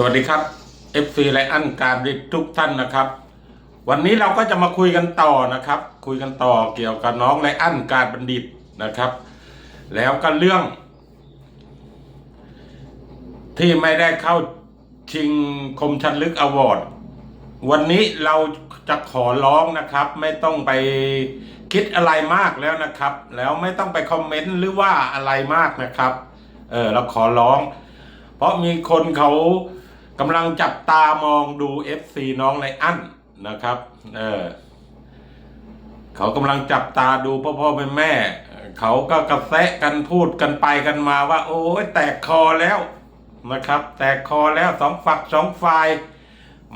สวัสดีครับ FC แลอันการดิทุกท่านนะครับ วันนี้เราก็จะมาคุยกันต่อนะครับ คุยกันต่อเกี่ยวกับน้องแลอันการบัณฑิตนะครับ แล้วก็เรื่อง ที่ไม่ได้เข้าชิงคมชันลึกอวอร์ดวันนี้เราจะขอร้องนะครับ ไม่ต้องไปคิดอะไรมากแล้วนะครับ แล้วไม่ต้องไปคอมเมนต์หรือว่าอะไรมากนะครับ เออเราขอร้อง เพราะมีคนเขา กำลังจับตามองดู FC น้องไลอันนะครับ เออเขากำลังจับตาดูพ่อพ่อแม่แม่ เขาก็กระแซะกันพูดกันไปกันมาว่า โอ้ยแตกคอแล้วนะครับ แตกคอแล้วสองฝักสองฝ่าย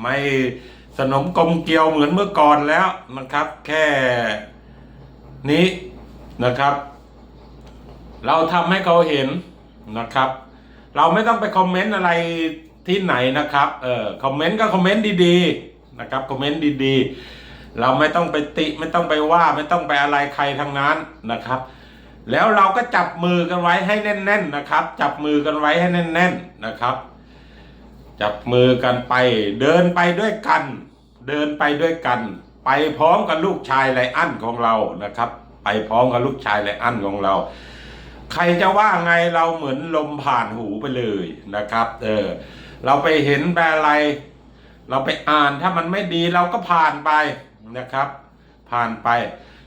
ไม่สนมกลมเกลียวเหมือนเมื่อก่อนแล้วนะครับ แค่นี้นะครับ เราทำให้เขาเห็นนะครับ เราไม่ต้องไปคอมเมนต์อะไร ที่ไหนนะครับ เออคอมเมนต์ก็คอมเมนต์ดีๆนะครับคอมเมนต์ดีๆ เราไม่ต้องไปติไม่ต้องไปว่าไม่ต้องไปอะไรใครทั้งนั้นนะครับ แล้วเราก็จับมือกันไว้ให้แน่น ๆนะครับ จับมือกันไว้ให้แน่น ๆนะครับ จับมือกันไป เดินไปด้วยกัน เดินไปด้วยกัน ไปพร้อมกับลูกชายไลอันของเรานะครับ ไปพร้อมกับลูกชายไลอันของเราใครจะว่าไงเราเหมือนลมผ่านหูไปเลยนะครับ เออ เราไปเห็นแปลอะไร เราไปอ่านถ้ามันไม่ดีเราก็ผ่านไปนะครับ ผ่านไป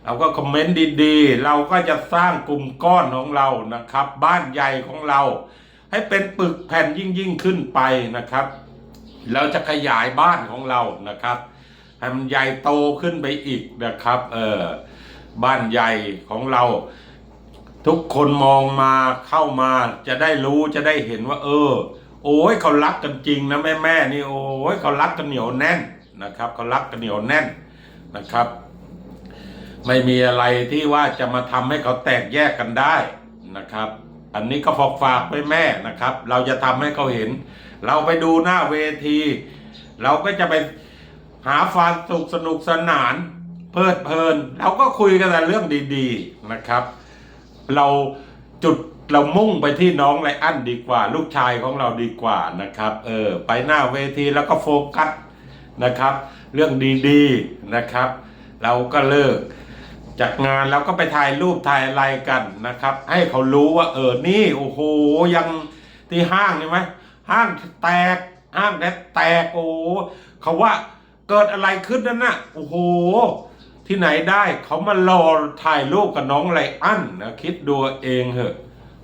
เราก็คอมเมนต์ดีๆ เราก็จะสร้างกลุ่มก้อนของเรานะครับ บ้านใหญ่ของเรา ให้เป็นปึกแผ่นยิ่งยิ่งขึ้นไปนะครับ เราจะขยายบ้านของเรานะครับให้มันใหญ่โตขึ้นไปอีกนะครับ เออบ้านใหญ่ของเรา ทุกคนมองมาเข้ามาจะได้รู้จะได้เห็นว่า เออ โอ้ยเขารักกันจริงนะแม่แม่นี่โอ้ยเขารักกันเหนียวแน่นนะครับเขารักกันเหนียวแน่นนะครับ ไม่มีอะไรที่ว่าจะมาทำให้เขาแตกแยกกันได้นะครับ อันนี้ก็ฝากฝากไปแม่นะครับ เราจะทำให้เขาเห็น เราไปดูหน้าเวที เราก็จะไปหาความสุขสนุกสนานเพลิดเพลิน เราก็คุยกันแต่เรื่องดี ๆนะครับ เราจุด เรามุ่งไปที่น้องไลอันดีกว่า ลูกชายของเราดีกว่านะครับ เออไปหน้าเวทีแล้วก็โฟกัสนะครับ เรื่องดีๆนะครับ เราก็เลิก จากงานเราก็ไปถ่ายรูปถ่ายอะไรกันนะครับ ให้เขารู้ว่า เออนี่โอ้โหยังที่ห้างใช่ไหมห้างแตกห้างแตกแตกโอ้โหเขาว่าเกิดอะไรขึ้นนั่นน่ะโอ้โหที่ไหนได้เขามารอถ่ายรูปกับน้องไลอันนะคิดดูเองเหอะ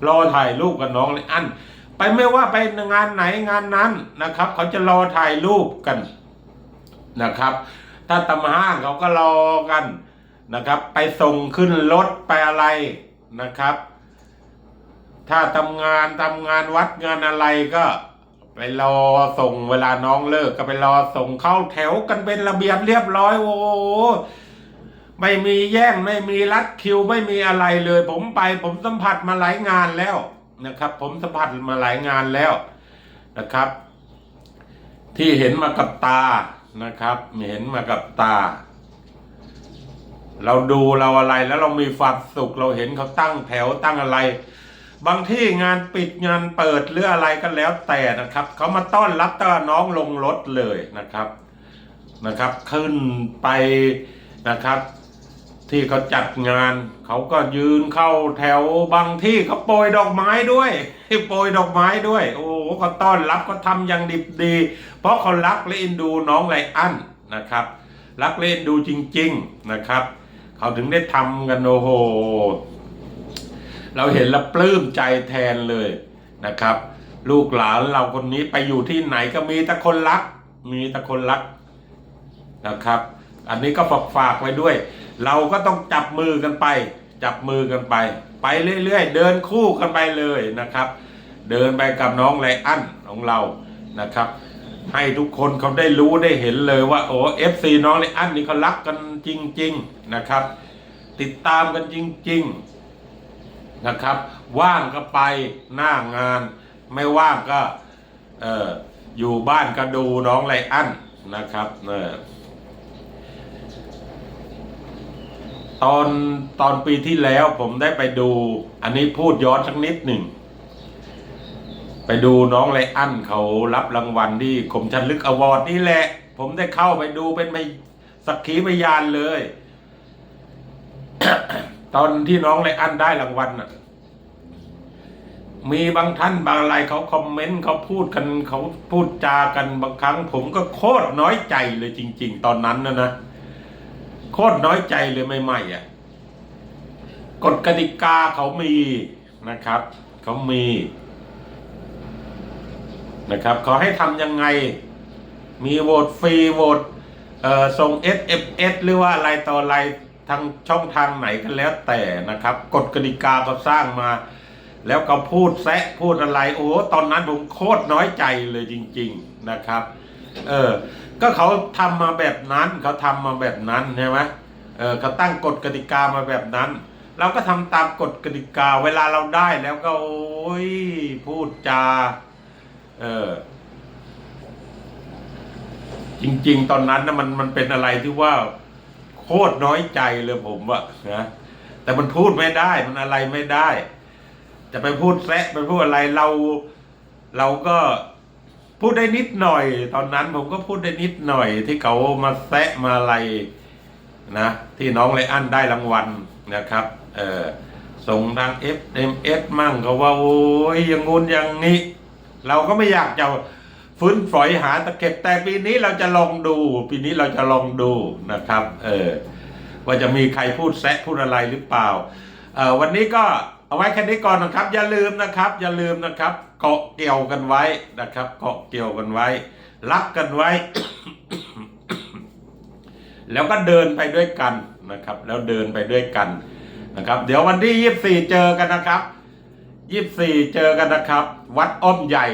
รอถ่ายรูปกับน้องไลยอันไปไม่ว่าไปงานไหนงานนั้นนะครับ เขาจะรอถ่ายรูปกันนะครับ ถ้าตำห้างเขาก็รอกันนะครับ ไปส่งขึ้นรถไปอะไรนะครับ ถ้าทำงานทำงานวัดงานอะไรก็ไปรอส่งเวลาน้องเลิกก็ไปรอส่งเข้าแถวกันเป็นระเบียบเรียบร้อยโอ้ ไม่มีแย่งไม่มีรัดคิวไม่มีอะไรเลย ผมไปผมสัมผัสมาหลายงานแล้วนะครับ ผมสัมผัสมาหลายงานแล้วนะครับ ที่เห็นมากับตานะครับ เห็นมากับตา เราดูเราอะไรแล้วเรามีความสุขเราเห็นเขาตั้งแถวตั้งอะไร บางที่งานปิดงานเปิดหรืออะไรก็แล้วแต่นะครับเขามาต้อนรับต้อนน้องลงรถเลยนะครับนะครับ ขึ้นไปนะครับ ที่เขาจัดงาน เขาก็ยืนเข้าแถวบางที่เขาโปรยดอกไม้ด้วยโปรยดอกไม้ด้วย โอ้โหเขาต้อนรับเขาทำอย่างดิบดี เพราะเขารักและเอ็นดูน้องไลอันนะครับ รักและเอ็นดูจริง ๆนะครับ เขาถึงได้ทำกันโอ้โหเราเห็นแล้วปลื้มใจแทนเลยนะครับ ลูกหลานเราคนนี้ไปอยู่ที่ไหนก็มีแต่คนรัก มีแต่คนรักนะครับ อันนี้ก็ฝากฝากไว้ด้วย เราก็ต้องจับมือกันไป จับมือกันไป ไปเรื่อยๆ เดินคู่กันไปเลยนะครับ เดินไปกับน้องไลอันของเรานะครับ ให้ทุกคนเขาได้รู้ได้เห็นเลยว่าโอ้เอฟซีน้องไลอันนี่เขารักกันจริง ๆนะครับ ติดตามกันจริง ๆนะครับ ว่างก็ไปหน้างาน ไม่ว่างก็เอออยู่บ้านก็ดูน้องไลอันนะครับเออ ตอนตอนปีที่แล้วผมได้ไปดู อันนี้พูดย้อนสักนิดหนึ่ง ไปดูน้องไรอันเขารับรางวัลที่คมชันลึกอวอร์ดนี่แหละ ผมได้เข้าไปดูเป็นไม่สักขีพยานเลย ตอนที่น้องไรอันได้รางวัลน่ะมีบางท่านบางอะไรเขาคอมเมนต์เขาพูดกันเขาพูดจากันบางครั้ง ผมก็โคตรน้อยใจเลยจริง ๆ ตอนนั้นนะนะ โคตรน้อยใจเลยใหม่ๆอะกฎกติกาเขามีนะครับเขามีนะครับเขาให้ทำยังไง มีโหวตฟรีโหวตส่ง SMS หรือว่าอะไรต่ออะไรทางช่องทางไหนกันแล้วแต่นะครับกฎกติกาก็สร้างมา แล้วก็พูดแซะพูดอะไร โอ้ตอนนั้นผมโคตรน้อยใจเลยจริง ๆนะครับ เออ ก็เขาทำมาแบบนั้น เขาทำมาแบบนั้นใช่ไหมเออเขาตั้งกฎกติกามาแบบนั้น เราก็ทำตามกฎกติกาเวลาเราได้แล้วก็โอ้ยพูดจาเออจริง ๆ ตอนนั้นนะมันมันเป็นอะไรที่ว่าโคตรน้อยใจเลยผมว่านะแต่มันพูดไม่ได้มันอะไรไม่ได้ จะไปพูดแซะไปพูดอะไรเรา เราก็ พูดได้นิดหน่อย ตอนนั้นผมก็พูดได้นิดหน่อย ที่เขามาแซะมาอะไรนะ ที่น้องไรอันได้รางวัลนะครับ เออส่งทาง F M S มั่งเขาว่า โอ้ยอยังงูนอย่างนี้ เราก็ไม่อยากจะฟื้นฝอยหาตะเข็บแต่ปีนี้เราจะลองดู ปีนี้เราจะลองดูนะครับ เออว่าจะมีใครพูดแซะพูดอะไรหรือเปล่า เออวันนี้ก็เอาไว้แค่นี้ก่อนนะครับ อย่าลืมนะครับ อย่าลืมนะครับ เกาะเกี่ยวกันไว้นะครับ เกาะเกี่ยวกันไว้ รักกันไว้ แล้วก็เดินไปด้วยกันนะครับ แล้วเดินไปด้วยกันนะครับ เดี๋ยววันที่ยี่สี่เจอกันนะครับยี่สี่เจอกันนะครับ วัดอ้อมใหญ่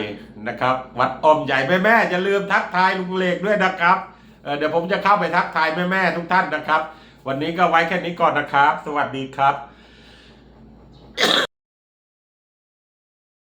นะครับ วัดอ้อมใหญ่แม่แม่ๆอย่าลืมทักทายลุงเลกด้วยนะครับเเดี๋ยวผมจะเข้าไปทักทายแม่แม่ทุกท่านนะครับ วันนี้ก็ไว้แค่นี้ก่อนนะครับ สวัสดีครับ